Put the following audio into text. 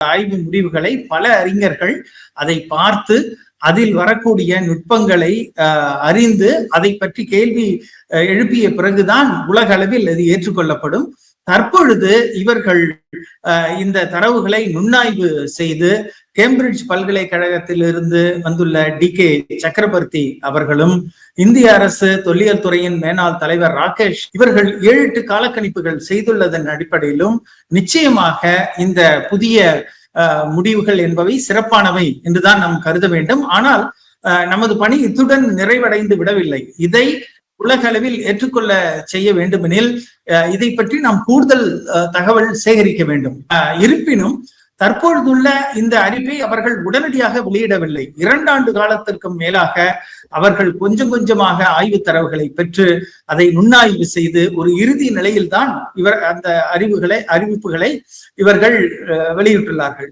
ஆய்வு முடிவுகளை பல அறிஞர்கள் அதை பார்த்து அதில் வரக்கூடிய நுட்பங்களை அறிந்து அதை பற்றி கேள்வி எழுப்பிய பிறகுதான் உலக அளவில் அது ஏற்றுக்கொள்ளப்படும். தற்பொழுது இவர்கள் இந்த தரவுகளை நுண்ணாய்வு செய்து கேம்பிரிட்ஜ் பல்கலைக்கழகத்திலிருந்து வந்துள்ள டி கே சக்கரவர்த்தி அவர்களும் இந்திய அரசு தொல்லியல் துறையின் மேனாள் தலைவர் ராகேஷ் இவர்கள் ஏழு எட்டு காலக்கணிப்புகள் செய்துள்ளதன் அடிப்படையிலும் நிச்சயமாக இந்த புதிய அஹ், முடிவுகள் என்பவை சிறப்பானவை என்றுதான் நாம் கருத வேண்டும். ஆனால் அஹ், நமது பணி இத்துடன் நிறைவடைந்து விடவில்லை. இதை உலக அளவில் ஏற்றுக்கொள்ள செய்ய வேண்டுமெனில் அஹ், இதை பற்றி நாம் கூடுதல் அஹ், தகவல் சேகரிக்க வேண்டும். இருப்பினும் தற்பொழுதுள்ள இந்த அறிப்பை அவர்கள் உடனடியாக வெளியிடவில்லை. இரண்டாண்டு காலத்திற்கும் மேலாக அவர்கள் கொஞ்சம் கொஞ்சமாக ஆய்வு தரவுகளை பெற்று அதை நுண்ணாய்வு செய்து ஒரு இறுதி நிலையில்தான் இவர் அந்த அறிவுகளை அறிவிப்புகளை இவர்கள் அஹ், வெளியிட்டுள்ளார்கள்.